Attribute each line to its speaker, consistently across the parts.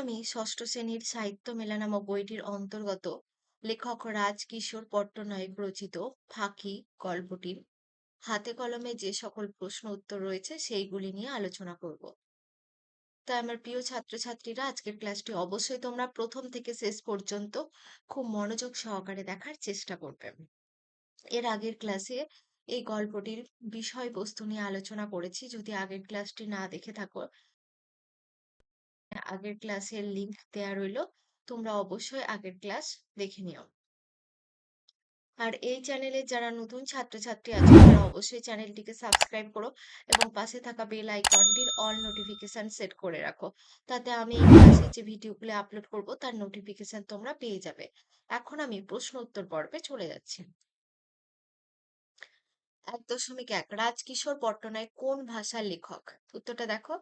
Speaker 1: আমি ষষ্ঠ শ্রেণির সাহিত্য মেলা নামক বইটির অন্তর্গত লেখক রাজকিশোর পট্টনায়ক রচিত ফাঁকি গল্পটির হাতে কলমে যে সকল প্রশ্ন উত্তর রয়েছে সেইগুলি নিয়ে আলোচনা করব। তাই আমার প্রিয় ছাত্রছাত্রীরা, আজকের ক্লাসটি অবশ্যই তোমরা প্রথম থেকে শেষ পর্যন্ত খুব মনোযোগ সহকারে দেখার চেষ্টা করবে। এর আগের ক্লাসে এই গল্পটির বিষয়বস্তু নিয়ে আলোচনা করেছি। যদি আগের ক্লাসটি না দেখে থাকো আগের ক্লাসের লিংক দেয়া রইল, তোমরা অবশ্যই আগের ক্লাস দেখে নিও। আর এই চ্যানেলের যারা নতুন ছাত্রছাত্রী আছে, তারা অবশ্যই চ্যানেলটিকে সাবস্ক্রাইব করো এবং পাশে থাকা বেল আইকনটির অল নোটিফিকেশন সেট করে রাখো। তাতে আমি এই ক্লাসে যে ভিডিওগুলো আপলোড করব, তার নোটিফিকেশন তোমরা পেয়ে যাবে। এখন আমি প্রশ্ন উত্তর পর্বে চলে যাচ্ছি। এক দশমিক এক রাজকিশোর পট্টনায় কোন ভাষার লেখক? উত্তরটা দেখো।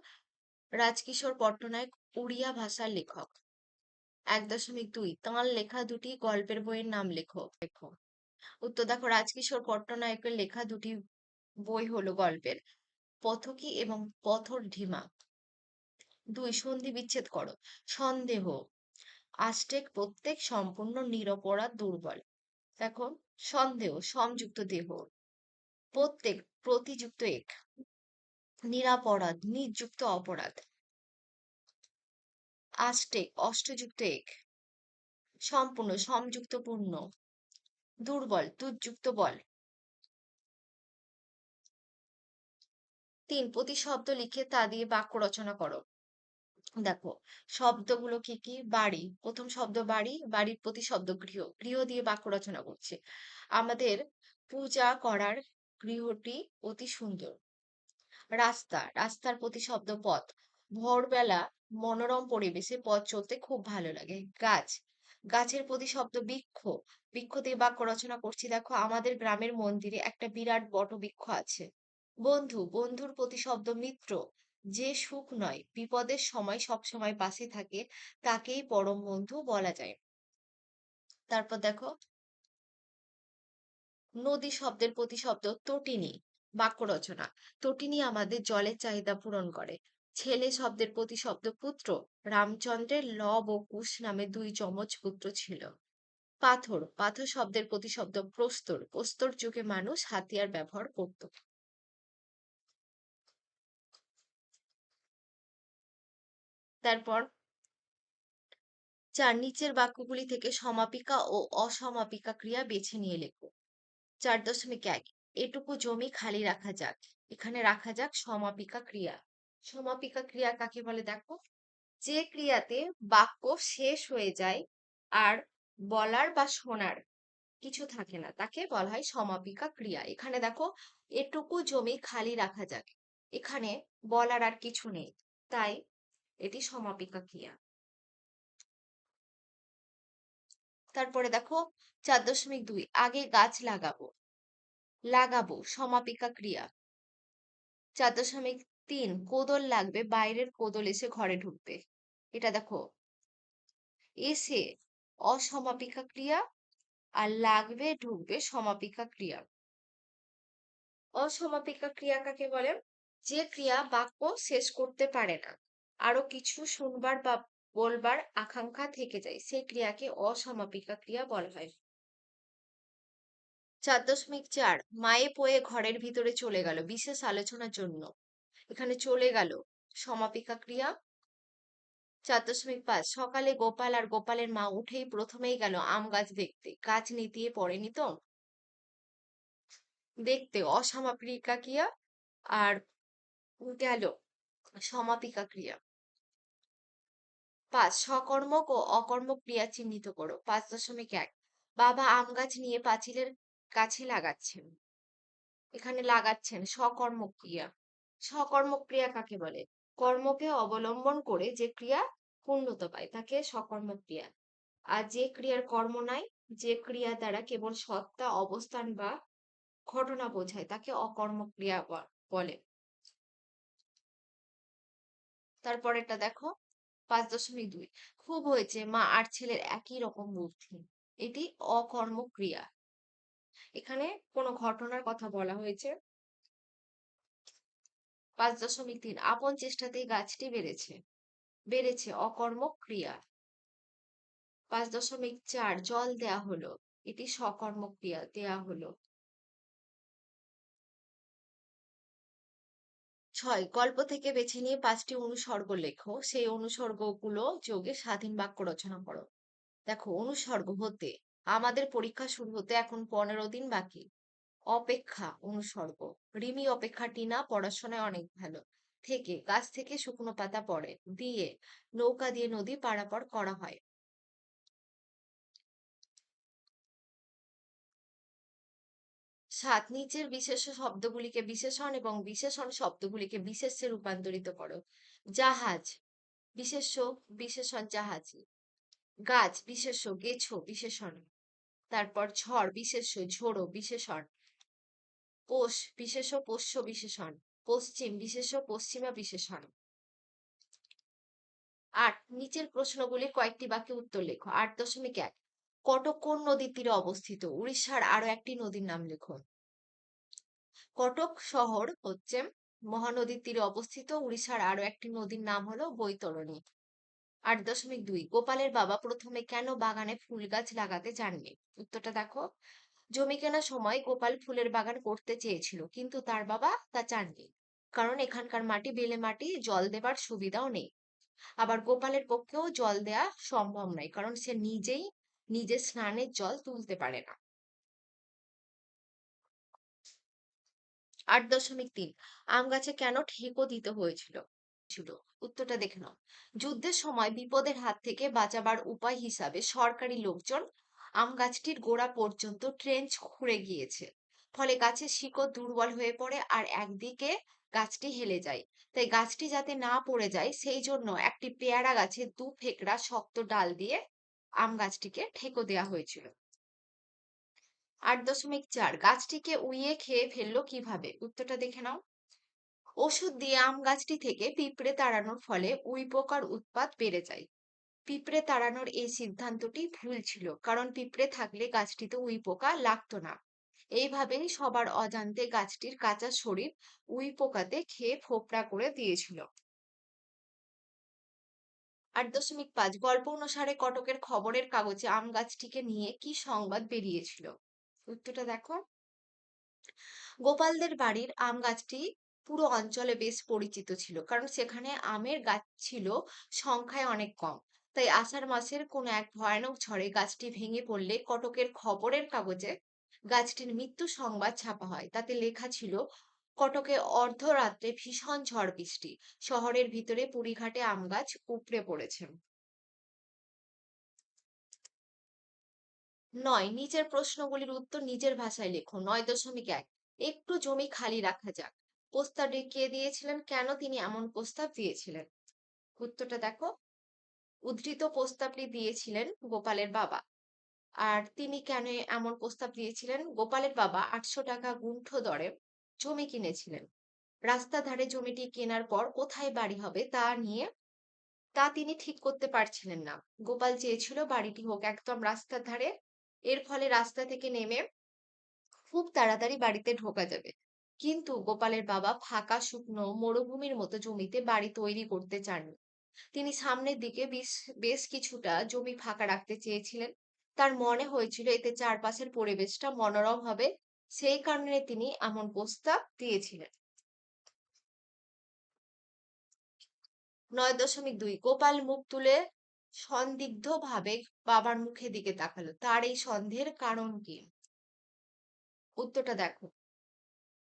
Speaker 1: রাজকিশোর পট্টনায়ক উড়িয়া ভাষার লেখক। এক দশমিক দুই তাঁর লেখা দুটি গল্পের বইয়ের নাম লেখো। লেখো। উত্তর দেখো, রাজকিশোর পট্টনায়কের লেখা দুটি বই হলো গল্পের, পথকি এবং পথর ঢিমা। দুই, সন্ধি বিচ্ছেদ করো। সন্দেহ, আষ্টেক প্রত্যেক সম্পূর্ণ নিরপরাধ দুর্বল। দেখো, সন্দেহ সমযুক্ত দেহ। প্রত্যেক প্রতিযুক্ত এক। নিরাপরাধ, নিযুক্ত অপরাধ। আষ্টেক, অষ্টযুক্ত এক। সম্পূর্ণ সমযুক্ত পূর্ণ দুর্বল তুযুক্ত বল। তিন, প্রতিশব্দ লিখে তা দিয়ে বাক্য রচনা করো। দেখো, শব্দগুলো কি কি? বাড়ি। প্রথম শব্দ বাড়ি, বাড়ির প্রতিশব্দ গৃহ। গৃহ দিয়ে বাক্য রচনা করছে। আমাদের পূজা করার গৃহটি অতি সুন্দর। রাস্তা, রাস্তার প্রতিশব্দ পথ ভোরবেলা মনোরম পরিবেশে পথ চলতে খুব ভালো লাগে। গাছ, গাছের প্রতিশব্দ বৃক্ষ বৃক্ষ দিয়ে বাক্য রচনা করছি। দেখো, আমাদের গ্রামের মন্দিরে একটা বিরাট বট বৃক্ষ আছে। বন্ধু, বন্ধুর প্রতিশব্দ মিত্র, যে সুখ নয়, বিপদের সময় সব সময় পাশে থাকে, তাকেই পরম বন্ধু বলা যায়। তারপর দেখো, নদী শব্দের প্রতিশব্দ তটিনী বাক্য রচনা তটিনী আমাদের জলের চাহিদা পূরণ করে। ছেলে শব্দের প্রতিশব্দ পুত্র রামচন্দ্রের লব ও কুশ নামে দুই যমজ পুত্র ছিল। পাথর পাথর শব্দের প্রতিশব্দ প্রস্তর প্রস্তর যুগে মানুষ হাতিয়ার ব্যবহার করত। তারপর চার নিচের বাক্যগুলি থেকে সমাপিকা ও অসমাপিকা ক্রিয়া বেছে নিয়ে লেখো। চার দশমিক এক এটুকু জমি খালি রাখা যাক। এখানে রাখা যাক সমাপিকা ক্রিয়া। সমাপিকা ক্রিয়া কাকে বলে দেখো? যে ক্রিয়াতে বাক্য শেষ হয়ে যায় আর বলার বা শোনার কিছু থাকে না, তাকে বলা হয় সমাপিকা ক্রিয়া। এখানে দেখো, এটুকু জমি খালি রাখা যাক। এখানে বলার আর কিছু নেই, তাই এটি সমাপিকা ক্রিয়া। তারপরে দেখো, চার দশমিক দুই, আগে গাছ লাগাবো। লাগাবো, সমাপিকা ক্রিয়া। চার দশমিক তিন, কোদল লাগবে, বাইরের কোদল এসে ঘরে ঢুকবে। এটা দেখো। এসে অসমাপিকা ক্রিয়া আর লাগবে, ঢুকবে, সমাপিকা ক্রিয়া। অসমাপিকা ক্রিয়া কাকে বলে? যে ক্রিয়া বাক্য শেষ করতে পারে না, আরও কিছু শুনবার বা বলবার আকাঙ্ক্ষা থেকে যায়, সেই ক্রিয়াকে অসমাপিকা ক্রিয়া বলা হয়। চার দশমিক চার মায়ে পয়ে ঘরের ভিতরে চলে গেল, বিশেষ আলোচনার জন্য। এখানে চলে গেল সমাপিকা ক্রিয়া। চার দশমিক পাঁচ সকালে গোপাল আর গোপালের মা উঠেই প্রথমেই গেল আম গাছ দেখতে। গাছ নিতিয়ে পড়েনি তো? দেখতে অসমাপিকা ক্রিয়া আর গেল সমাপিকা ক্রিয়া। পাঁচ সকর্মক ও অকর্মক ক্রিয়া চিহ্নিত করো। পাঁচ দশমিক এক বাবা আম গাছ নিয়ে পাঁচিলের কাছে লাগাচ্ছেন। এখানে লাগাচ্ছেন সকর্মক ক্রিয়া সকর্মক ক্রিয়া কাকে বলে? কর্মকে অবলম্বন করে যে ক্রিয়া পূর্ণতা পায়, তাকে সকর্মক ক্রিয়া আর যে ক্রিয়ার কর্ম নাই, যে ক্রিয়া দ্বারা কেবল সত্তা, অবস্থান বা ঘটনা বোঝায়, তাকে অকর্মক ক্রিয়া বলে। তারপরেরটা দেখো পাঁচ দশমিক দুই। খুব হয়েছে, মা আর ছেলের একই রকম বুদ্ধি। এটি অকর্মক ক্রিয়া এখানে কোনো ঘটনার কথা বলা হয়েছে। পাঁচ দশমিক তিন, আপন চেষ্টাতেই গাছটি বেড়েছে। বেড়েছে, অকর্মক ক্রিয়া। পাঁচ দশমিক চার, জল দেয়া হলো। এটি সকর্মক ক্রিয়া, দেয়া হলো। ছয়, গল্প থেকে বেছে নিয়ে পাঁচটি অনুসর্গ লেখো। সেই অনুসর্গগুলো যোগে স্বাধীন বাক্য রচনা করো। দেখো, অনুসর্গ হতে আমাদের পরীক্ষা শুরু হতে এখন পনেরো দিন বাকি। অপেক্ষা, অনুসর্গ। রিমি অপেক্ষা টিনা পড়াশোনায় অনেক ভালো। থেকে, গাছ থেকে শুকনো পাতা পড়ে। দিয়ে, নৌকা দিয়ে নদী পারাপার করা হয়। সাত, নিচের বিশেষ শব্দগুলিকে বিশেষণ এবং বিশেষণ শব্দগুলিকে বিশেষে রূপান্তরিত করো। জাহাজ, বিশেষ্য, বিশেষণ জাহাজ। গাছ, বিশেষ্য, গেছো, বিশেষণ। তারপর ঝড় বিশেষ্য ঝোড়ো, বিশেষণ। পোষ বিশেষ পোষ্য বিশেষণ। পশ্চিম, বিশেষ পশ্চিমা বিশেষণ। আট, নিচের প্রশ্নগুলির কয়েকটি বাক্যে উত্তর লেখো। আট দশমিক এক, কটক কোন নদীর তীরে অবস্থিত? উড়িষ্যার আরও একটি নদীর নাম লেখো। কটক শহর হচ্ছে মহানদীর তীরে অবস্থিত। উড়িষ্যার আরও একটি নদীর নাম হলো বৈতরণী। আট দশমিক দুই। গোপালের বাবা প্রথমে কেন বাগানে ফুল গাছ লাগাতে চাননি? উত্তরটা দেখো। জমি কেনার সময় গোপাল ফুলের বাগান করতে চেয়েছিল, কিন্তু তার বাবা তা চাননি। কারণ এখানকার মাটি, বেলে মাটি, জল দেবার সুবিধাও নেই। আবার গোপালের পক্ষেও জল দেয়া সম্ভব নয়, কারণ সে নিজেই নিজের স্নানের জল তুলতে পারে না। আট দশমিক তিন। আম গাছে কেন ঠেকো দিতে হয়েছিল? ছিল উত্তরটা দেখে নাও। যুদ্ধের সময় বিপদের হাত থেকে বাঁচাবার উপায় হিসাবে সরকারি লোকজন আম গাছটির গোড়া পর্যন্ত ট্রেঞ্চ খুঁড়ে গিয়েছে। ফলে গাছের শিকড় দুর্বল হয়ে পড়ে আর একদিকে গাছটি হেলে যায়। তাই গাছটি যাতে না পড়ে যায়, সেই জন্য একটি পেয়ারা গাছে দু ফেকড়া শক্ত ডাল দিয়ে আম গাছটিকে ঠেকো দেওয়া হয়েছিল। আট দশমিক চার, গাছটিকে উইয়ে খেয়ে ফেলল কীভাবে? উত্তরটা দেখে নাও। ওষুধ দিয়ে আম গাছটি থেকে পিঁপড়ে তাড়ানোর ফলে উই পোকার উৎপাত বেড়ে যায়। পিঁপড়ে তাড়ানোর এই সিদ্ধান্তটি ভুল ছিল, কারণ পিঁপড়ে থাকলে গাছটিতে উই পোকা লাগতো না। এইভাবেই সবার অজান্তে গাছটির কাঁচা শরীর উই পোকাতে খেয়ে ফোপড়া করে দিয়েছিল। আট দশমিক পাঁচ গল্প অনুসারে কটকের খবরের কাগজে আম গাছটিকে নিয়ে কি সংবাদ বেরিয়েছিল? উত্তরটা দেখো। গোপালদের বাড়ির আম গাছটি পুরো অঞ্চলে বেশ পরিচিত ছিল। কারণ সেখানে আমের গাছ ছিল, সংখ্যায় অনেক কম। তাই আষাঢ় মাসের কোন এক ভয়ানক ঝড়ে গাছটি ভেঙে পড়লে কটকের খবরের কাগজে গাছটির মৃত্যু সংবাদ ছাপা হয়। তাতে লেখা ছিল, কটকে অর্ধরাত্রে ভীষণ ঝড় বৃষ্টি। শহরের ভিতরে পুরীঘাটে আম গাছ উপড়ে পড়েছে। নয় নিচের প্রশ্নগুলির উত্তর নিজের ভাষায় লেখো। নয় দশমিক এক। একটু জমি খালি রাখা যাক। প্রস্তাবটি কে দিয়েছিলেন, কেন তিনি এমন প্রস্তাব দিয়েছিলেন? উত্তরটা দেখো। উদ্ধৃত প্রস্তাবটি দিয়েছিলেন গোপালের বাবা। আর তিনি কেন এমন প্রস্তাব দিয়েছিলেন? গোপালের বাবা আটশো টাকা গুণ্ঠ দরে জমি কিনেছিলেন। রাস্তা ধারে জমিটি কেনার পর কোথায় বাড়ি হবে তা নিয়ে, তা তিনি ঠিক করতে পারছিলেন না। গোপাল চেয়েছিল বাড়িটি হোক একদম রাস্তার ধারে, এর ফলে রাস্তা থেকে নেমে খুব তাড়াতাড়ি বাড়িতে ঢোকা যাবে। কিন্তু গোপালের বাবা ফাঁকা, শুকনো, মরুভূমির মতো জমিতে বাড়ি তৈরি করতে চাননি। তিনি সামনের দিকে বেশ কিছুটা জমি ফাঁকা রাখতে চেয়েছিলেন। তার মনে হয়েছিল এতে চারপাশের পরিবেশটা মনোরম হবে সেই কারণে তিনি এমন প্রস্তাব দিয়েছিলেন। নয় দশমিক দুই, গোপাল মুখ তুলে সন্দিগ্ধ ভাবে বাবার মুখের দিকে তাকালো। তার এই সন্দেহের কারণ কি? উত্তরটা দেখো।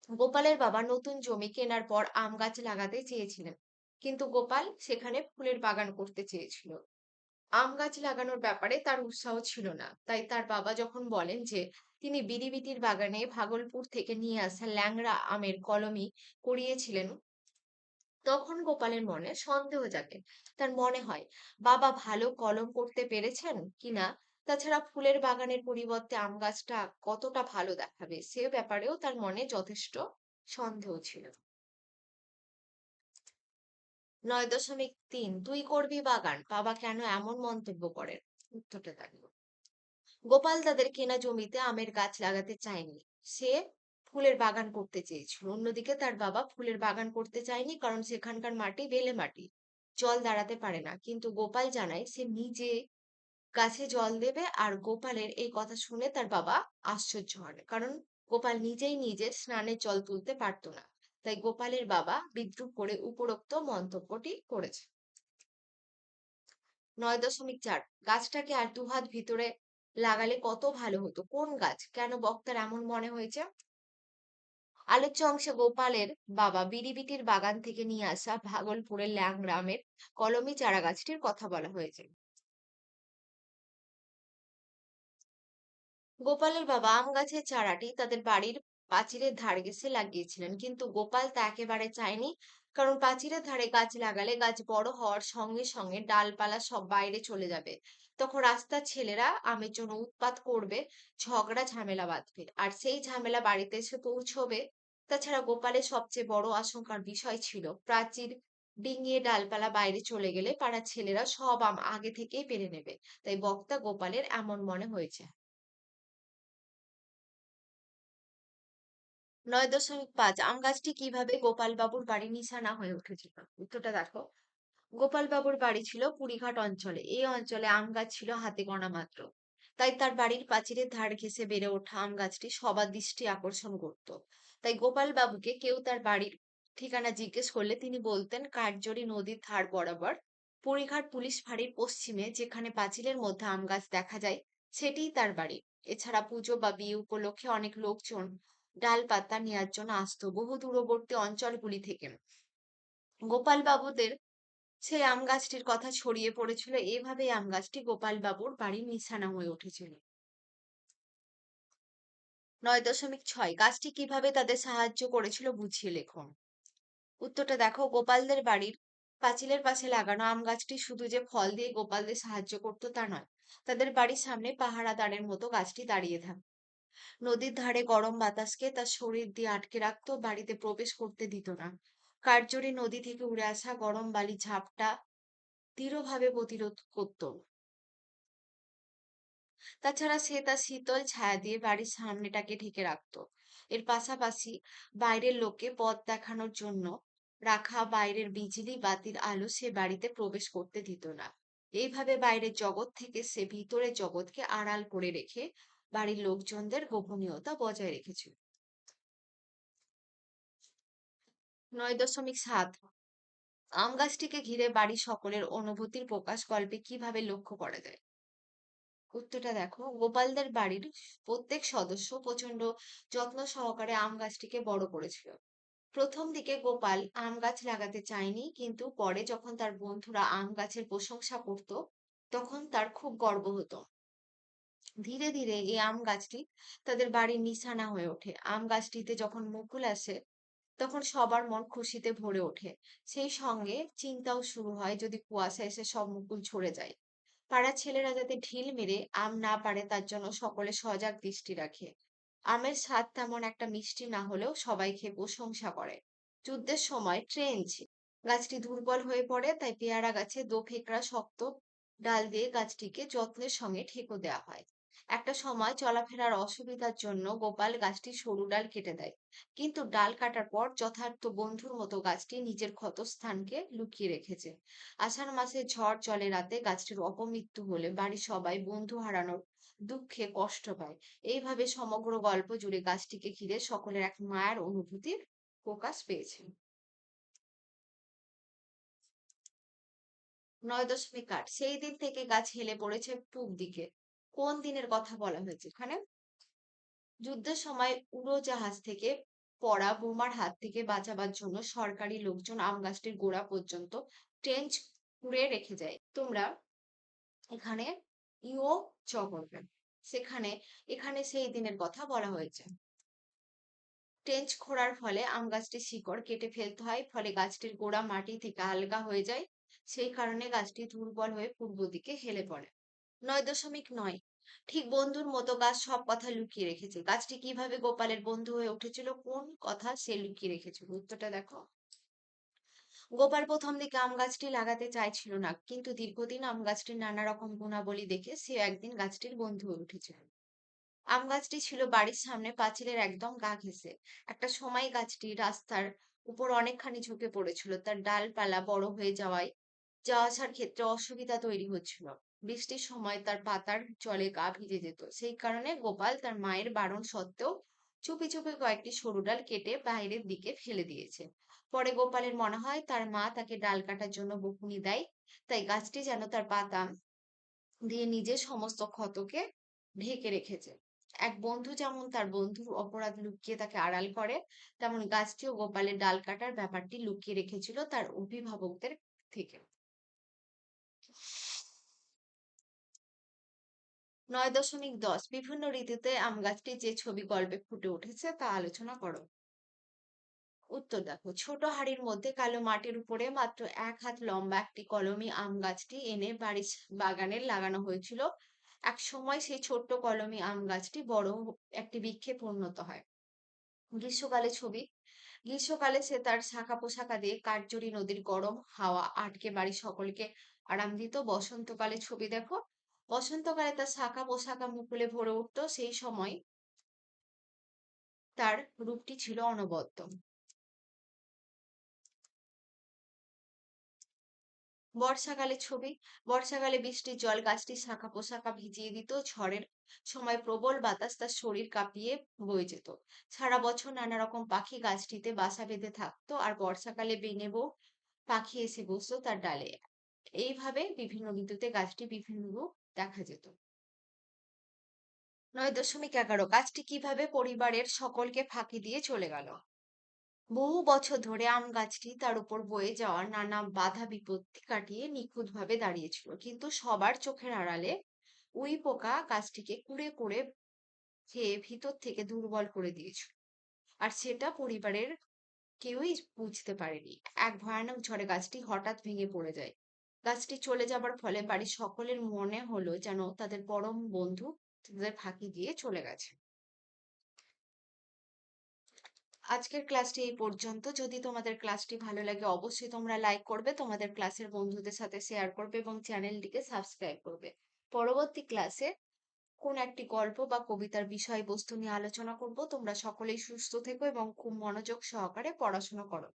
Speaker 1: গোপালের বাবা নতুন জমি কেনার পর আম গাছ লাগাতে চেয়েছিলেন। কিন্তু গোপাল সেখানে ফুলের বাগান করতে চেয়েছিল। আম গাছ লাগানোর ব্যাপারে তার উৎসাহ ছিল না। তাই তার বাবা যখন বলেন যে, তিনি বিরিবিটির বাগানে ভাগলপুর থেকে নিয়ে আসা ল্যাংড়া আমের কলমি করিয়েছিলেন তখন গোপালের মনে সন্দেহ জাগে। তার মনে হয়, বাবা ভালো কলম করতে পেরেছেন কিনা তাছাড়া ফুলের বাগানের পরিবর্তে আম গাছটা কতটা ভালো দেখাবে সে ব্যাপারেও তার মনে যথেষ্ট সন্দেহ ছিল। নয় দশমিক তিন, তুই করবি বাগান? বাবা কেন এমন মন্তব্য করেন? উত্তরটা দেখো গোপাল তাদের কেনা জমিতে আমের গাছ লাগাতে চায়নি। সে ফুলের বাগান করতে চেয়েছিল। অন্যদিকে তার বাবা ফুলের বাগান করতে চায়নি কারণ সেখানকার মাটি বেলে মাটি। জল দাঁড়াতে পারে না। কিন্তু গোপাল জানায় সে নিজে গাছে জল দেবে আর গোপালের এই কথা শুনে তার বাবা আশ্চর্য হন। কারণ গোপাল নিজেই নিজের স্নানের জল তুলতে পারতো না। তাই গোপালের বাবা বিদ্রুপ করে উপরোক্ত মন্তব্যটি করেছে। নয় দশমিক চার, গাছটাকে আর দুহাত ভিতরে লাগালে কত ভালো হতো? কোন গাছ? কেন বক্তার এমন মনে হয়েছে? আলোচ্য অংশে গোপালের বাবা বিড়িবিটির বাগান থেকে নিয়ে আসা ভাগলপুরের ল্যাংগ্রামের কলমি চারা গাছটির কথা বলা হয়েছে। গোপালের বাবা আম গাছের চারাটি তাদের বাড়ির পাঁচিলের ধারে ঘেঁষে লাগিয়েছিলেন। কিন্তু গোপাল তা একেবারে চায়নি। কারণ পাঁচিলের ধারে গাছ লাগালে গাছ বড় হওয়ার সঙ্গে সঙ্গে ডালপালা সব বাইরে চলে যাবে। তখন রাস্তার ছেলেরা আমের জন্য উৎপাত করবে, ঝগড়া, ঝামেলা বাঁধবে। আর সেই ঝামেলা বাড়িতে এসে পৌঁছবে, তাছাড়া গোপালের সবচেয়ে বড় আশঙ্কার বিষয় ছিল প্রাচীর ডিঙিয়ে ডালপালা বাইরে চলে গেলে পাড়ার ছেলেরা সব আম আগে থেকেই পেরে নেবে। তাই বক্তা গোপালের এমন মনে হয়েছে। নয় দশমিক পাঁচ, আম গাছটি কীভাবে গোপাল বাবুর বাড়ির নিশানা হয়ে উঠেছিল? উত্তরটা দেখো। গোপাল বাবুর বাড়ি ছিল পুরীঘাট অঞ্চলে। এই অঞ্চলে আম গাছ ছিল হাতে গোনা মাত্র। তাই তার বাড়ির পাঁচিলের ধার ঘেঁষে বেড়ে ওঠা আম গাছটি সবার দৃষ্টি আকর্ষণ করত। তাই গোপাল বাবুকে কেউ তার বাড়ির ঠিকানা জিজ্ঞেস করলে তিনি বলতেন, কাঠজড়ি নদীর ধার বরাবর পুরীঘাট পুলিশ ফাঁড়ির পশ্চিমে যেখানে পাঁচিলের মধ্যে আম গাছ দেখা যায়, সেটিই তার বাড়ি। এছাড়া পুজো বা বিয়ে উপলক্ষে অনেক লোকজন ডাল পাতা নেওয়ার জন্য আসতো বহু দূরবর্তী অঞ্চলগুলি থেকে। গোপাল বাবুদের সেই আম গাছটির কথা ছড়িয়ে পড়েছিল, এভাবেই আম গাছটি গোপাল বাবুর বাড়ির নিশানা হয়ে উঠেছিল। নয় দশমিক ছয়, গাছটি কীভাবে তাদের সাহায্য করেছিল বুঝিয়ে লেখো। উত্তরটা দেখো, গোপালদের বাড়ির পাঁচিলের পাশে লাগানো আম গাছটি শুধু যে ফল দিয়ে গোপালদের সাহায্য করতো তা নয়, তাদের বাড়ির সামনে পাহারাদারের মতো গাছটি দাঁড়িয়ে থাকতো। নদীর ধারে গরম বাতাসকে তার শরীর দিয়ে আটকে রাখতো, বাড়িতে প্রবেশ করতে দিত না। কার্যরি নদী থেকে উড়ে আসা গরম বালি ঝাপটা দৃঢ়ভাবে প্রতিরোধ করত। তাছাড়া সে তার শীতল ছায়া দিয়ে বাড়ির সামনেটাকে ঢেকে রাখতো। এর পাশাপাশি বাইরের লোকে পথ দেখানোর জন্য রাখা বাইরের বিজলি বাতির আলো সে বাড়িতে প্রবেশ করতে দিত না। এইভাবে বাইরের জগৎ থেকে সে ভিতরের জগৎকে আড়াল করে রেখে বাড়ির লোকজনদের গোপনীয়তা বজায় রেখেছিল নয় দশমিক সাত। আম গাছটিকে ঘিরে বাড়ির সকলের অনুভূতির প্রকাশ গল্পে কীভাবে লক্ষ্য করা যায়? উত্তরটা দেখো, গোপালদের বাড়ির প্রত্যেক সদস্য প্রচণ্ড যত্ন সহকারে আম গাছটিকে বড় করেছিল। প্রথম দিকে গোপাল আম গাছ লাগাতে চায়নি, কিন্তু পরে যখন তার বন্ধুরা আম গাছের প্রশংসা করত, তখন তার খুব গর্ব হতো। ধীরে ধীরে এই আম গাছটি তাদের বাড়ির নিশানা হয়ে ওঠে। আম গাছটিতে যখন মুকুল আসে, তখন সবার মন খুশিতে ভরে ওঠে। সেই সঙ্গে চিন্তাও শুরু হয় যদি কুয়াশা এসে সব মুকুল ঝরে যায়। পাড়ার ছেলেরা যাতে ঢিল মেরে আম না পারে তার জন্য সকলে সজাগ দৃষ্টি রাখে। আমের স্বাদ তেমন একটা মিষ্টি না হলেও সবাই খেয়ে প্রশংসা করে। যুদ্ধের সময় ট্রেঞ্চ গাছটি দুর্বল হয়ে পড়ে, তাই পেয়ারা গাছে দোফেকড়া শক্ত ডাল দিয়ে গাছটিকে যত্নের সঙ্গে ঠেকো দেওয়া হয়। একটা সময় চলাফেরার অসুবিধার জন্য গোপাল গাছটির সরু ডাল কেটে দেয়। কিন্তু ডাল কাটার পর যথার্থ বন্ধুর মতো গাছটি নিজের ক্ষতস্থানকে লুকিয়ে রেখেছে। আষাঢ় মাসে ঝড় চলে রাতে গাছটির অপমৃত্যু হলে বাড়ির সবাই বন্ধু হারানোর দুঃখে কষ্ট পায়। এইভাবে সমগ্র গল্প জুড়ে গাছটিকে ঘিরে সকলের এক মায়ার অনুভূতির প্রকাশ পেয়েছে। নয় দশমিক আট, সেই দিন থেকে গাছ হেলে পড়েছে পূব দিকে। কোন দিনের কথা বলা হয়েছে? এখানে যুদ্ধের সময় উড়োজাহাজ থেকে পড়া বোমার হাত থেকে বাঁচাবার জন্য সরকারি লোকজন আম গাছটির গোড়া পর্যন্ত ট্রেঞ্চ খুঁড়ে রেখে যায়। তোমরা এখানে ইও চ করবে সেখানে, এখানে সেই দিনের কথা বলা হয়েছে। ট্রেঞ্চ খোঁড়ার ফলে আম গাছটির শিকড় কেটে ফেলতে হয়, ফলে গাছটির গোড়া মাটি থেকে আলগা হয়ে যায়। সেই কারণে গাছটি দুর্বল হয়ে পূর্ব দিকে হেলে পড়ে। নয় দশমিক নয়। ঠিক বন্ধুর মতো গাছ সব কথা লুকিয়ে রেখেছে। গাছটি কীভাবে গোপালের বন্ধু হয়ে উঠেছিল? কোন কথা সে লুকিয়ে রেখেছিল উত্তরটা দেখো। গোপাল প্রথম দিকে আম গাছটি লাগাতে চাইছিল না, কিন্তু দীর্ঘদিন আম গাছটির নানা রকম গুণাবলী দেখে সে একদিন গাছটির বন্ধু হয়ে উঠেছিল। আম গাছটি ছিল বাড়ির সামনে পাঁচিলের একদম গা ঘেঁষে। একটা সময় গাছটি রাস্তার উপর অনেকখানি ঝুঁকে পড়েছিল। তার ডালপালা বড় হয়ে যাওয়ায়, যাওয়া আসার ক্ষেত্রে অসুবিধা তৈরি হচ্ছিল। বৃষ্টির সময় তার পাতার জলে গা ভিজে যেত। সেই কারণে গোপাল তার মায়ের বারণ সত্ত্বেও চুপি চুপি কয়েকটি সরু ডাল কেটে বাইরের দিকে ফেলে দিয়েছে। পরে গোপালের মনে হয় তার মা তাকে ডাল কাটার জন্য বকুনি দেয়, তাই গাছটি যেন তার পাতা দিয়ে নিজের সমস্ত ক্ষতকে ঢেকে রেখেছে। এক বন্ধু যেমন তার বন্ধুর অপরাধ লুকিয়ে তাকে আড়াল করে, তেমন গাছটিও গোপালের ডাল কাটার ব্যাপারটি লুকিয়ে রেখেছিল তার অভিভাবকদের থেকে। নয় দশমিক দশ বিভিন্ন ঋতুতে আম গাছটি যে ছবি গল্পে ফুটে উঠেছে তা আলোচনা করো। উত্তর দেখো, ছোট হাড়ির মধ্যে কালো মাটির উপরে মাত্র এক হাত লম্বা একটি কলমি আম গাছটি এনে বাড়ির বাগানে লাগানো হয়েছিল। এক সময় সেই ছোট্ট কলমি আম গাছটি বড় একটি বৃক্ষে পরিণত হয়। গ্রীষ্মকালে ছবি, গ্রীষ্মকালে সে তার শাখা পোশাকা দিয়ে কাঠজুড়ি নদীর গরম হাওয়া আটকে বাড়ির সকলকে আরাম দিত বসন্তকালে ছবি দেখো বসন্তকালে তার শাখা পোশাকা মুকুলে ভরে উঠত, সেই সময় তার রূপটি ছিল অনবদ্য। বর্ষাকালে ছবি, বর্ষাকালে বৃষ্টির জল গাছটির শাখা পোশাকা ভিজিয়ে দিত, ঝড়ের সময় প্রবল বাতাস তার শরীর কাঁপিয়ে বয়ে যেত। সারা বছর নানা রকম পাখি গাছটিতে বাসা বেঁধে থাকতো আর বর্ষাকালে বেনে বউ পাখি এসে বসতো তার ডালে। এইভাবে বিভিন্ন ঋতুতে গাছটি বিভিন্ন রূপ দেখা যেত। নয় দশমিক এগারো গাছটি কীভাবে পরিবারের সকলকে ফাঁকি দিয়ে চলে গেল? বহু বছর ধরে আম গাছটি তার উপর বয়ে যাওয়া নানা বাধা বিপত্তি কাটিয়ে নিখুঁতভাবে দাঁড়িয়েছিল কিন্তু সবার চোখের আড়ালে উই পোকা গাছটিকে কুড়ে কুড়ে খেয়ে ভিতর থেকে দুর্বল করে দিয়েছিল। আর সেটা পরিবারের কেউই বুঝতে পারেনি। এক ভয়ানক ঝড়ে গাছটি হঠাৎ ভেঙে পড়ে যায়। গাছটি চলে যাবার ফলে বাড়ির সকলের মনে হলো যেন তাদের পরম বন্ধু তাদের ফাঁকি দিয়ে চলে গেছে। আজকের ক্লাসটি এই পর্যন্ত। যদি তোমাদের ক্লাসটি ভালো লাগে অবশ্যই তোমরা লাইক করবে, তোমাদের ক্লাসের বন্ধুদের সাথে শেয়ার করবে এবং চ্যানেলটিকে সাবস্ক্রাইব করবে। পরবর্তী ক্লাসে কোন একটি গল্প বা কবিতার বিষয়বস্তু নিয়ে আলোচনা করব, তোমরা সকলেই সুস্থ থেকো এবং খুব মনোযোগ সহকারে পড়াশোনা করো।